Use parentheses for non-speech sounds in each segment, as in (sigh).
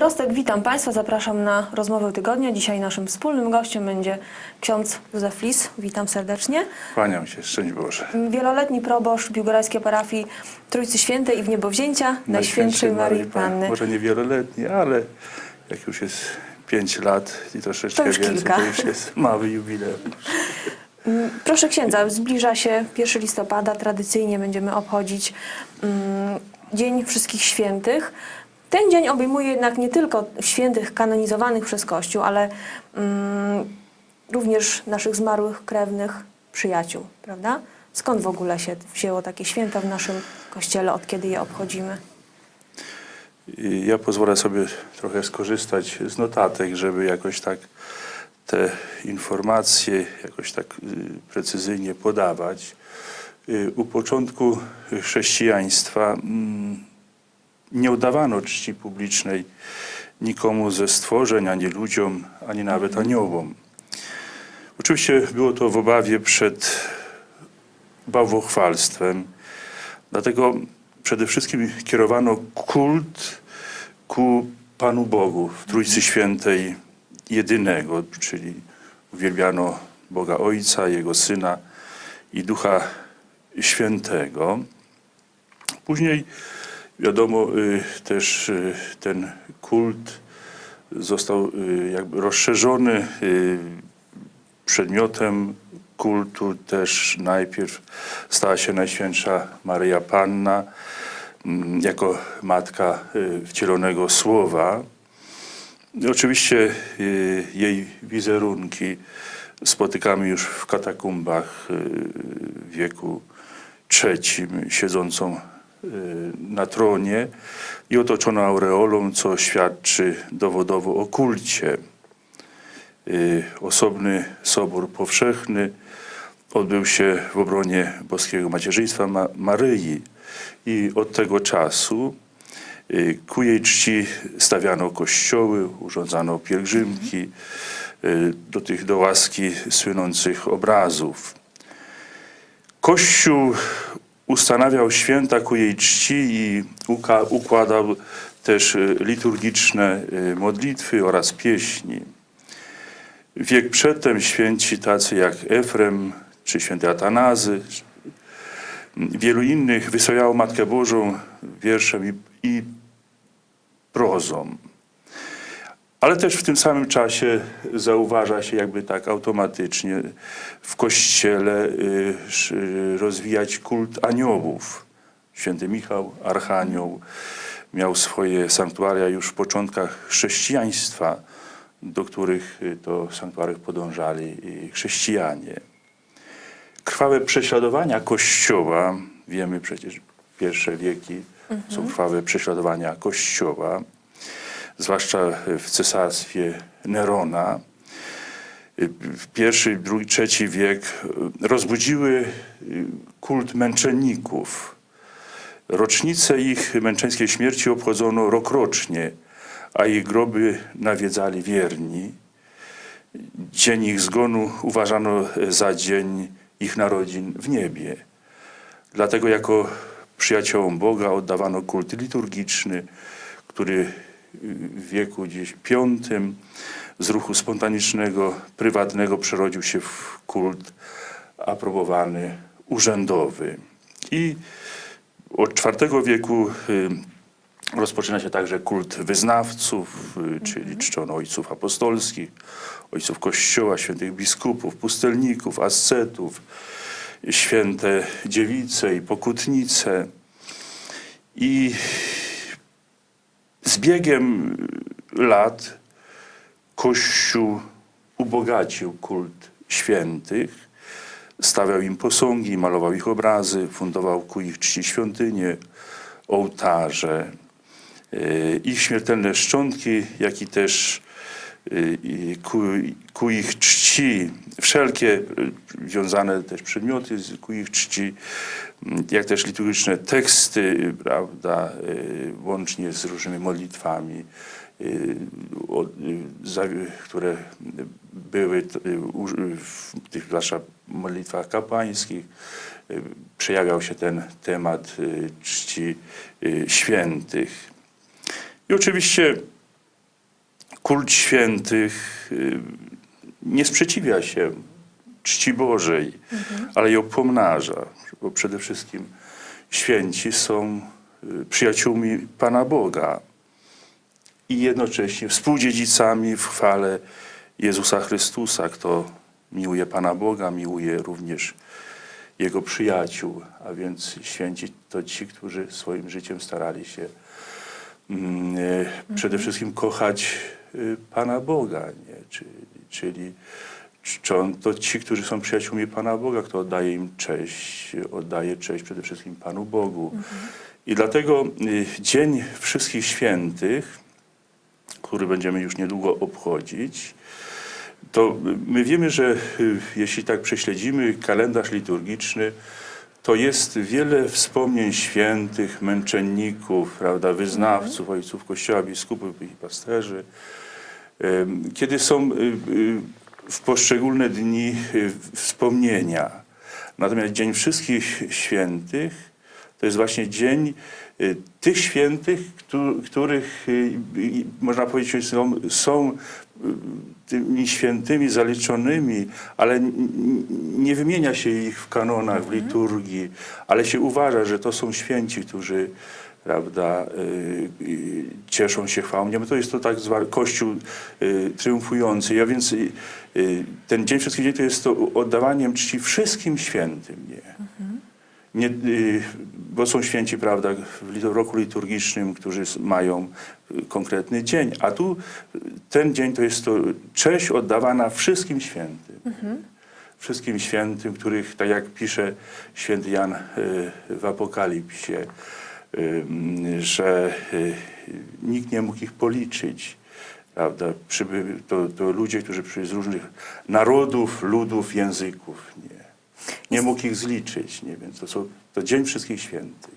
Wyrostek, witam Państwa, zapraszam na rozmowę tygodnia. Dzisiaj naszym wspólnym gościem będzie ksiądz Józef Lis. Witam serdecznie. Kłaniam się, szczęść Boże. Wieloletni proboszcz biłgorajskiej parafii Trójcy Świętej i w Niebowzięcia Najświętszej Marii Panny. Może nie wieloletni, ale jak już jest pięć lat i troszeczkę To już więcej, kilka. to już jest (laughs) mały jubileusz. Proszę księdza, zbliża się 1 listopada, tradycyjnie będziemy obchodzić mm, Dzień Wszystkich Świętych. Ten dzień obejmuje jednak nie tylko świętych kanonizowanych przez Kościół, ale mm, również naszych zmarłych krewnych przyjaciół, prawda? Skąd w ogóle się wzięło takie święta w naszym kościele, od kiedy je obchodzimy? Ja pozwolę sobie trochę skorzystać z notatek, żeby jakoś tak te informacje jakoś tak y, precyzyjnie podawać. Y, U początku chrześcijaństwa mm, nie oddawano czci publicznej nikomu ze stworzeń, ani ludziom, ani nawet aniołom. Oczywiście było to w obawie przed bałwochwalstwem, dlatego przede wszystkim kierowano kult ku Panu Bogu w Trójcy Świętej jedynego, czyli uwielbiano Boga Ojca, Jego Syna i Ducha Świętego. Później, wiadomo, y, też y, ten kult został y, jakby rozszerzony. Przedmiotem kultu też najpierw stała się Najświętsza Maryja Panna mm, jako matka wcielonego Słowa. Oczywiście jej wizerunki spotykamy już w katakumbach wieku trzecim, siedzącą na tronie i otoczoną aureolą, co świadczy dowodowo o kulcie. Y, Osobny Sobór Powszechny odbył się w obronie boskiego macierzyństwa Ma- Maryi i od tego czasu y, ku jej czci stawiano kościoły, urządzano pielgrzymki y, do tych do łaski słynących obrazów. Kościół ustanawiał święta ku jej czci i układał też y, liturgiczne y, modlitwy oraz pieśni. Wiek przedtem święci tacy jak Efrem czy święty Atanazy, wielu innych wysławiało Matkę Bożą wierszem i, i prozą. Ale też w tym samym czasie zauważa się jakby tak automatycznie w Kościele y, rozwijać kult aniołów. Święty Michał, Archanioł, miał swoje sanktuaria już w początkach chrześcijaństwa, do których y, to sanktuariów podążali y, chrześcijanie. Krwawe prześladowania Kościoła, wiemy przecież pierwsze wieki są krwawe prześladowania Kościoła, zwłaszcza w cesarstwie Nerona. Pierwszy, drugi, trzeci wiek rozbudziły kult męczenników. Rocznice ich męczeńskiej śmierci obchodzono rokrocznie, a ich groby nawiedzali wierni. Dzień ich zgonu uważano za dzień ich narodzin w niebie. Dlatego jako przyjaciołom Boga oddawano kult liturgiczny, który w wieku gdzieś piątym z ruchu spontanicznego, prywatnego przerodził się w kult aprobowany, urzędowy. I od IV wieku y, rozpoczyna się także kult wyznawców, y, czyli czczono ojców apostolskich, ojców Kościoła, świętych biskupów, pustelników, ascetów, święte dziewice i pokutnice. I z biegiem lat Kościół ubogacił kult świętych, stawiał im posągi, malował ich obrazy, fundował ku ich czci świątynie, ołtarze, y, ich śmiertelne szczątki, jak i też ku, ku ich czci, wszelkie y, wiązane też przedmioty ku ich czci, mm, jak też liturgiczne teksty, y, prawda, y, łącznie z różnymi modlitwami, y, y, które były y, w tych zwłaszcza modlitwach kapłańskich, y, przejawiał się ten temat y, czci y, świętych. I oczywiście kult świętych y, nie sprzeciwia się czci Bożej, ale ją pomnaża, bo przede wszystkim święci są y, przyjaciółmi Pana Boga i jednocześnie współdziedzicami w chwale Jezusa Chrystusa. Kto miłuje Pana Boga, miłuje również Jego przyjaciół, a więc święci to ci, którzy swoim życiem starali się mm, e, przede wszystkim kochać y, Pana Boga, nie? Czyli, czyli czczą to ci, którzy są przyjaciółmi Pana Boga, kto oddaje im cześć, oddaje cześć przede wszystkim Panu Bogu. I dlatego y, Dzień Wszystkich Świętych, który będziemy już niedługo obchodzić, to my wiemy, że y, jeśli tak prześledzimy kalendarz liturgiczny, to jest wiele wspomnień świętych, męczenników, prawda, wyznawców, ojców Kościoła, biskupów i pasterzy. Kiedy są y, y, w poszczególne dni y, wspomnienia. Natomiast Dzień Wszystkich Świętych to jest właśnie dzień tych świętych, któ- których można powiedzieć że są, są tymi świętymi zaliczonymi, ale nie wymienia się ich w kanonach, w liturgii, ale się uważa, że to są święci, którzy prawda, y, y, cieszą się chwałą. To jest to tak zwany Kościół y, triumfujący. Ja więc ten Dzień Wszystkich Dzień to jest to oddawaniem czci wszystkim świętym. Nie? Nie, y, bo są święci, prawda, w roku liturgicznym, którzy mają y, konkretny dzień, a tu y, ten dzień to jest to cześć oddawana wszystkim świętym. Wszystkim świętym, których, tak jak pisze święty Jan w Apokalipsie, że nikt nie mógł ich policzyć. Prawda? Przyby, to, to ludzie, którzy przybyli z różnych narodów, ludów, języków. Nie, nie mógł ich zliczyć. Nie? Więc to, są, to Dzień Wszystkich Świętych.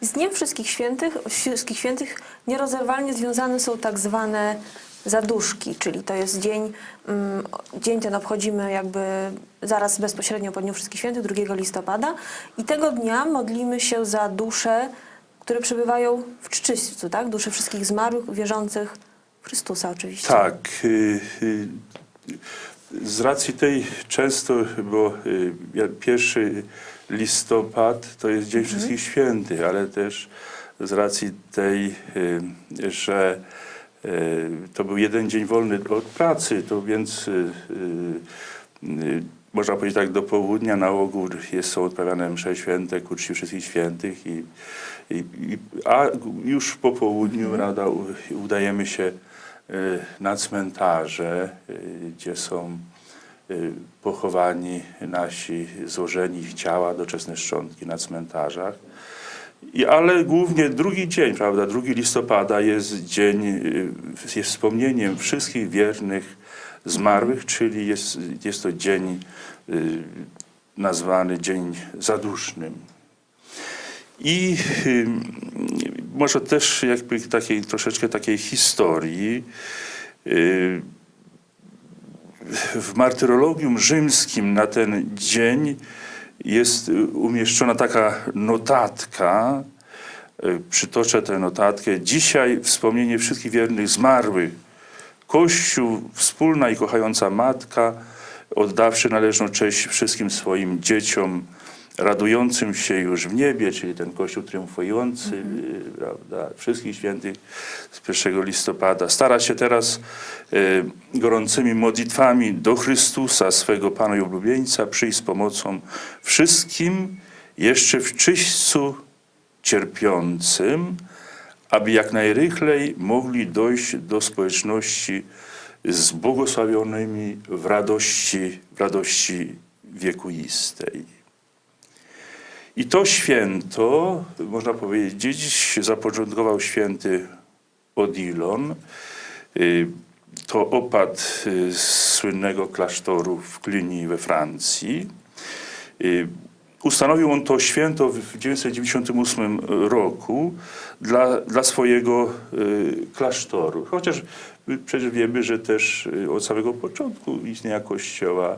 Z Dniem Wszystkich Świętych, Wszystkich Świętych nierozerwalnie związane są tak zwane zaduszki, czyli to jest dzień, mm, dzień ten obchodzimy jakby zaraz bezpośrednio po Dniu Wszystkich Świętych, 2 listopada i tego dnia modlimy się za dusze, które przebywają w czczyśćcu, tak? Dusze wszystkich zmarłych, wierzących w Chrystusa oczywiście. Tak. y, y, Z racji tej często, bo y, pierwszy listopad to jest Dzień Wszystkich Świętych, ale też z racji tej, y, że y, to był jeden dzień wolny od pracy, to więc można powiedzieć tak, do południa na ogół jest, są odprawiane msze święte ku czci wszystkich świętych i, i, a już po południu prawda, u- udajemy się na cmentarze, y, gdzie są y, pochowani nasi, złożeni ich ciała, doczesne szczątki na cmentarzach. I, ale głównie drugi dzień, prawda, 2 listopada jest dzień, y, jest wspomnieniem wszystkich wiernych zmarłych, czyli jest, jest to dzień y, nazwany dzień zadusznym. I y, może też jakby takiej, troszeczkę takiej historii. Y, w martyrologium rzymskim na ten dzień jest umieszczona taka notatka. Y, Przytoczę tę notatkę. Dzisiaj wspomnienie wszystkich wiernych zmarłych. Kościół, wspólna i kochająca matka, oddawszy należną cześć wszystkim swoim dzieciom, radującym się już w niebie, czyli ten Kościół triumfujący, y, prawda, wszystkich świętych z 1 listopada. Stara się teraz y, gorącymi modlitwami do Chrystusa, swego Pana i oblubieńca, przyjść z pomocą wszystkim jeszcze w czyśćcu cierpiącym, aby jak najrychlej mogli dojść do społeczności z błogosławionymi w radości, w radości wiekuistej. I to święto, można powiedzieć, zapoczątkował święty Odilon. Y, To opat y, słynnego klasztoru w Cluny we Francji. Y, Ustanowił on to święto w 998 roku dla, dla swojego klasztoru. Chociaż przecież wiemy, że też od samego początku istnienia Kościoła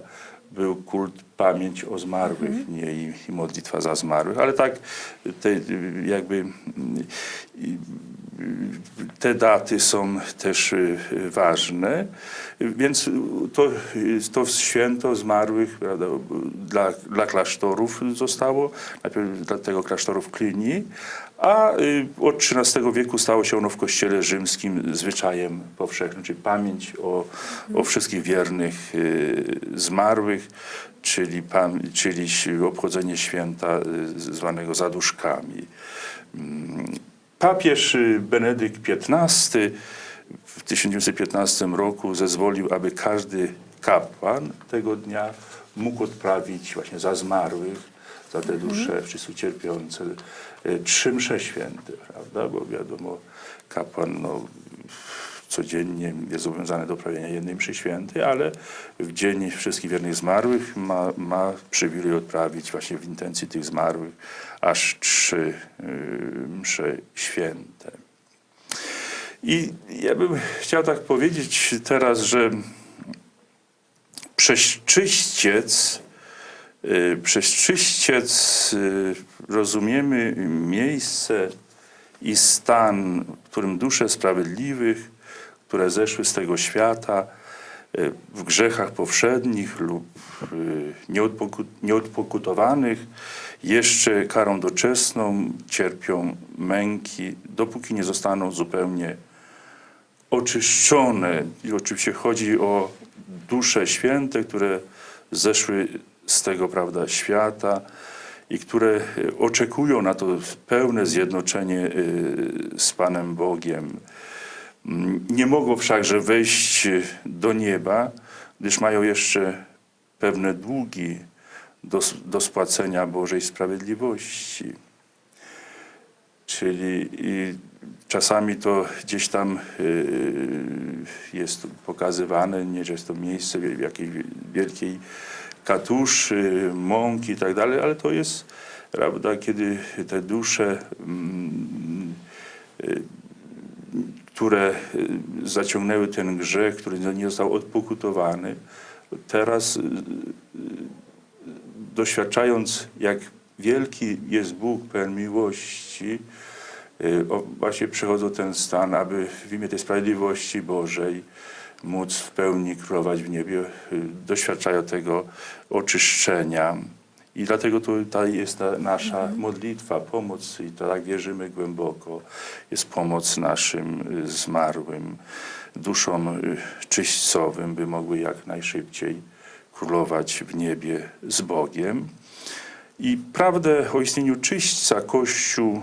był kult pamięć o zmarłych nie, i, i modlitwa za zmarłych. Ale tak te, jakby y, te daty są też y, ważne, więc to, to święto zmarłych prawda, dla, dla klasztorów zostało, najpierw dla tego klasztoru w a y, od XIII wieku stało się ono w kościele rzymskim zwyczajem powszechnym, czyli pamięć o, o wszystkich wiernych y, zmarłych, czyli, czyli obchodzenie święta zwanego zaduszkami. Papież Benedykt XV w 1915 roku zezwolił, aby każdy kapłan tego dnia mógł odprawić właśnie za zmarłych, za te dusze wszyscy cierpiące, y, trzy msze święte, prawda? Bo wiadomo, kapłan no, codziennie jest zobowiązany do prawienia jednej mszy świętej, ale w dzień wszystkich wiernych zmarłych ma, ma przywilej odprawić właśnie w intencji tych zmarłych aż trzy y, msze święte. I ja bym chciał tak powiedzieć teraz, że przez czyściec, y, przez czyściec y, rozumiemy miejsce i stan, w którym dusze sprawiedliwych, które zeszły z tego świata y, w grzechach powszednich lub y, nieodpoku- nieodpokutowanych, jeszcze karą doczesną cierpią męki, dopóki nie zostaną zupełnie oczyszczone. I oczywiście chodzi o dusze święte, które zeszły z tego prawda, świata i które y, oczekują na to pełne zjednoczenie z Panem Bogiem. Nie mogą wszakże wejść do nieba, gdyż mają jeszcze pewne długi do, do spłacenia Bożej sprawiedliwości. Czyli czasami to gdzieś tam y, jest pokazywane, nie, że jest to miejsce w jakiejś wielkiej katuszy, mąki i tak dalej, ale to jest, prawda, kiedy te dusze, mm, y, które y, zaciągnęły ten grzech, który nie został odpokutowany, teraz y, doświadczając, jak wielki jest Bóg, pełen miłości, y, właśnie przychodzą ten stan, aby w imię tej sprawiedliwości Bożej móc w pełni królować w niebie, y, doświadczają tego oczyszczenia. I dlatego tutaj jest ta nasza modlitwa, pomoc i tak wierzymy głęboko, jest pomoc naszym y, zmarłym duszom y, czyśćcowym, by mogły jak najszybciej królować w niebie z Bogiem. I prawdę o istnieniu czyśćca Kościół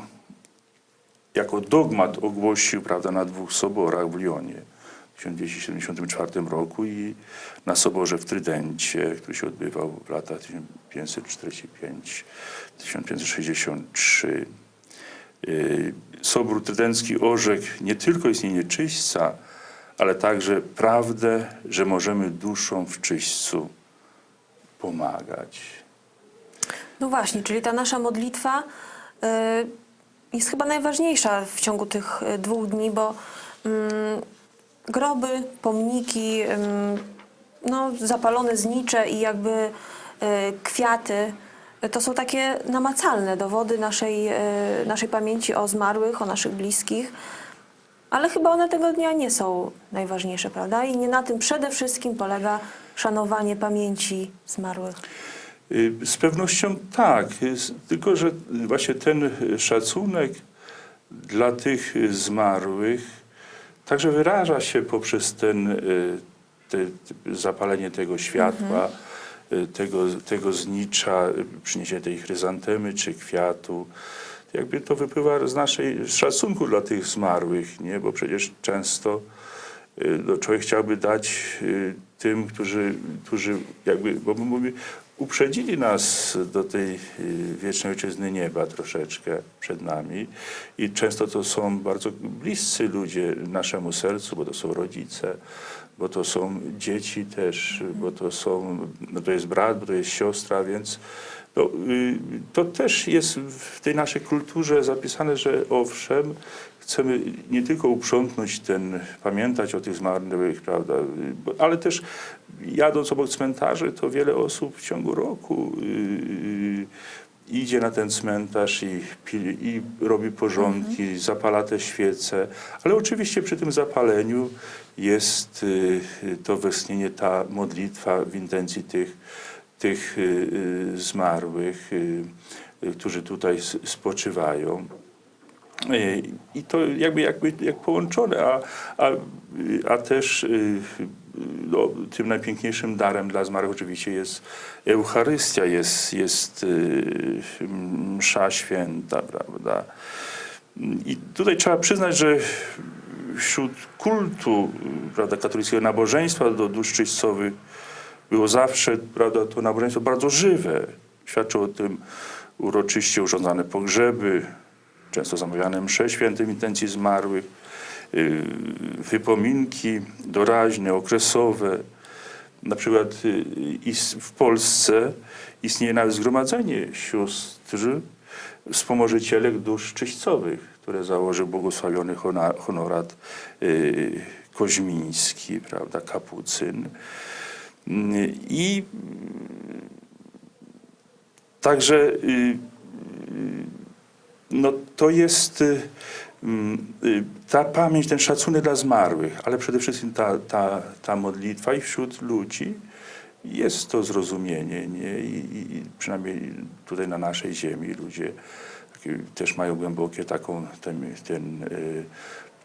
jako dogmat ogłosił prawda, na dwóch soborach w Lyonie 1274 roku i na soborze w Trydencie, który się odbywał w latach 1545-1563. Yy, Sobór Trydencki orzekł nie tylko istnienie czyśćca, ale także prawdę, że możemy duszom w czyśćcu pomagać. No właśnie, czyli ta nasza modlitwa y, jest chyba najważniejsza w ciągu tych y, dwóch dni, bo mm, groby, pomniki, no, zapalone znicze i jakby y, kwiaty y, to są takie namacalne dowody naszej, y, naszej pamięci o zmarłych, o naszych bliskich. Ale chyba one tego dnia nie są najważniejsze, prawda? I nie na tym przede wszystkim polega szanowanie pamięci zmarłych. Y, Z pewnością tak, jest, tylko że właśnie ten szacunek dla tych zmarłych także wyraża się poprzez ten, y, te, zapalenie tego światła, y, tego, tego znicza, y, przyniesienie tej chryzantemy czy kwiatu. Jakby to wypływa z naszej z szacunku dla tych zmarłych, nie? bo przecież często no, człowiek chciałby dać tym, którzy, którzy jakby, bo my mówimy, uprzedzili nas do tej y, wiecznej ojczyzny nieba troszeczkę przed nami i często to są bardzo bliscy ludzie naszemu sercu, bo to są rodzice, bo to są dzieci też, bo to są, no to jest brat, bo to jest siostra, więc no, to też jest w tej naszej kulturze zapisane, że owszem, chcemy nie tylko uprzątnąć ten, pamiętać o tych zmarłych, prawda, ale też jadąc obok cmentarzy, to wiele osób w ciągu roku y, idzie na ten cmentarz i, pi- i robi porządki, zapala te świece, ale oczywiście przy tym zapaleniu jest y, y, to westchnienie, ta modlitwa w intencji tych, tych y, y, zmarłych, y, którzy tutaj spoczywają. I to jakby, jakby jak połączone, a, a, a też no, tym najpiękniejszym darem dla zmarłych oczywiście jest Eucharystia, jest, jest msza święta, prawda. I tutaj trzeba przyznać, że wśród kultu prawda, katolickiego nabożeństwa do dusz było zawsze prawda, to nabożeństwo bardzo żywe. Świadczą o tym uroczyście urządzane pogrzeby, często zamawiane msze święte w intencji zmarłych, y, wypominki doraźne, okresowe. Na przykład y, w Polsce istnieje nawet zgromadzenie sióstr wspomożycielek dusz czyścowych, które założył błogosławiony honorat y, Koźmiński, prawda, kapucyn. I Także y, y, no, to jest y, ta pamięć, ten szacunek dla zmarłych, ale przede wszystkim ta, ta, ta modlitwa i wśród ludzi jest to zrozumienie. Nie? I, i, przynajmniej tutaj na naszej ziemi ludzie też mają głębokie taką, ten, ten,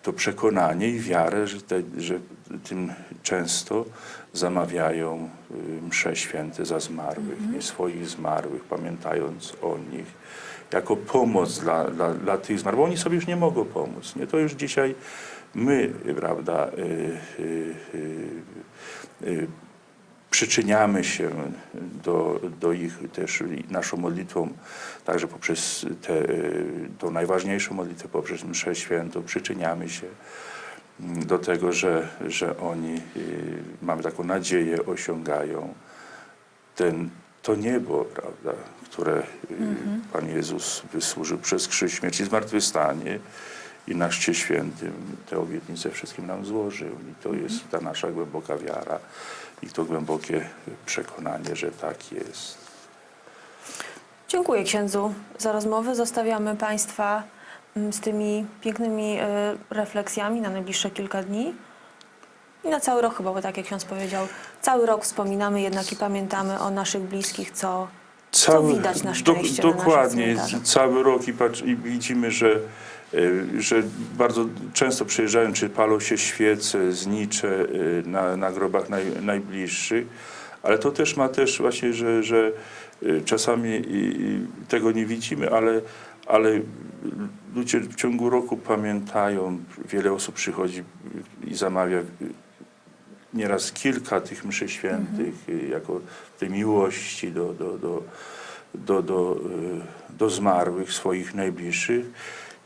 to przekonanie i wiarę, że, te, że tym często zamawiają y, msze święte za zmarłych, nie swoich zmarłych, pamiętając o nich, jako pomoc dla, dla, dla tych zmarłych. Bo Oni sobie już nie mogą pomóc. Nie? To już dzisiaj my, prawda, y, y, y, y, przyczyniamy się do, do ich też naszą modlitwą, także poprzez tę tą najważniejszą modlitwę, poprzez mszę świętą, przyczyniamy się do tego, że, że oni, y, mamy taką nadzieję, osiągają ten, to niebo, prawda, które y, Pan Jezus wysłużył przez krzyż śmierci i zmartwychwstanie i na Chrzcie Świętym te obietnice wszystkim nam złożył. I to jest ta nasza głęboka wiara i to głębokie przekonanie, że tak jest. Dziękuję księdzu za rozmowę. Zostawiamy Państwa mm, z tymi pięknymi e, refleksjami na najbliższe kilka dni. I na cały rok chyba, bo tak jak ksiądz powiedział, cały rok wspominamy jednak i pamiętamy o naszych bliskich, co, co widać na szczęście na naszych Dokładnie, cmentarzach. cały rok i, patrz, i widzimy, że, że bardzo często przyjeżdżają, czy palą się świece, znicze e, na, na grobach naj, najbliższych, ale to też ma też właśnie, że, że e, czasami tego nie widzimy, ale, ale ludzie w ciągu roku pamiętają, wiele osób przychodzi i zamawia nieraz kilka tych mszy świętych y, jako tej miłości do, do, do, do, do, y, do zmarłych, swoich najbliższych,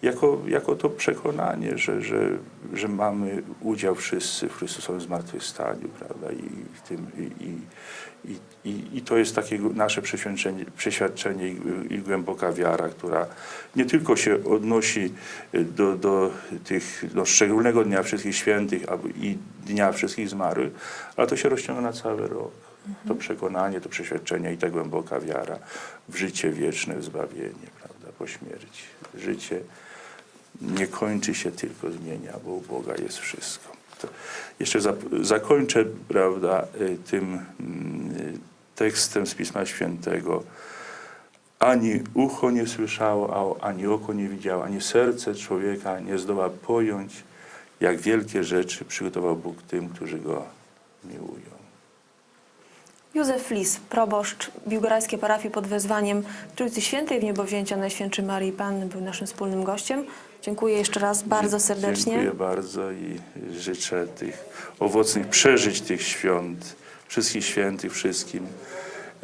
jako, jako to przekonanie, że, że, że mamy udział wszyscy w Chrystusowym zmartwychwstaniu, prawda, i w tym, i, i, i, i, to jest takie nasze przeświadczenie, przeświadczenie i, i głęboka wiara, która nie tylko się odnosi y, do, do tych no, szczególnego Dnia Wszystkich Świętych i Dnia Wszystkich Zmarłych, ale to się rozciąga na cały rok. To przekonanie, to przeświadczenie i ta głęboka wiara w życie wieczne, w zbawienie, prawda, po śmierci. Życie nie kończy się, tylko zmienia, bo u Boga jest wszystko. To jeszcze zap- zakończę, prawda, y, tym y, tekstem z Pisma Świętego. Ani ucho nie słyszało, ani oko nie widziało, ani serce człowieka nie zdoła pojąć, jak wielkie rzeczy przygotował Bóg tym, którzy Go miłują. Józef Lis, proboszcz biłgorajskiej parafii pod wezwaniem Trójcy Świętej w Niebowzięcia Najświętszej Marii Panny był naszym wspólnym gościem. Dziękuję jeszcze raz bardzo serdecznie. Dziękuję bardzo i życzę tych owocnych przeżyć tych świąt, wszystkich świętych, wszystkim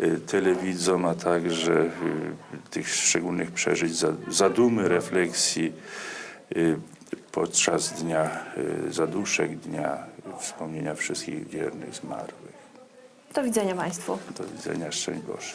y, telewidzom, a także y, tych szczególnych przeżyć, za- zadumy, refleksji y, podczas dnia zaduszek, dnia wspomnienia wszystkich wiernych zmarłych. Do widzenia Państwu. Do widzenia, szczęść Boże.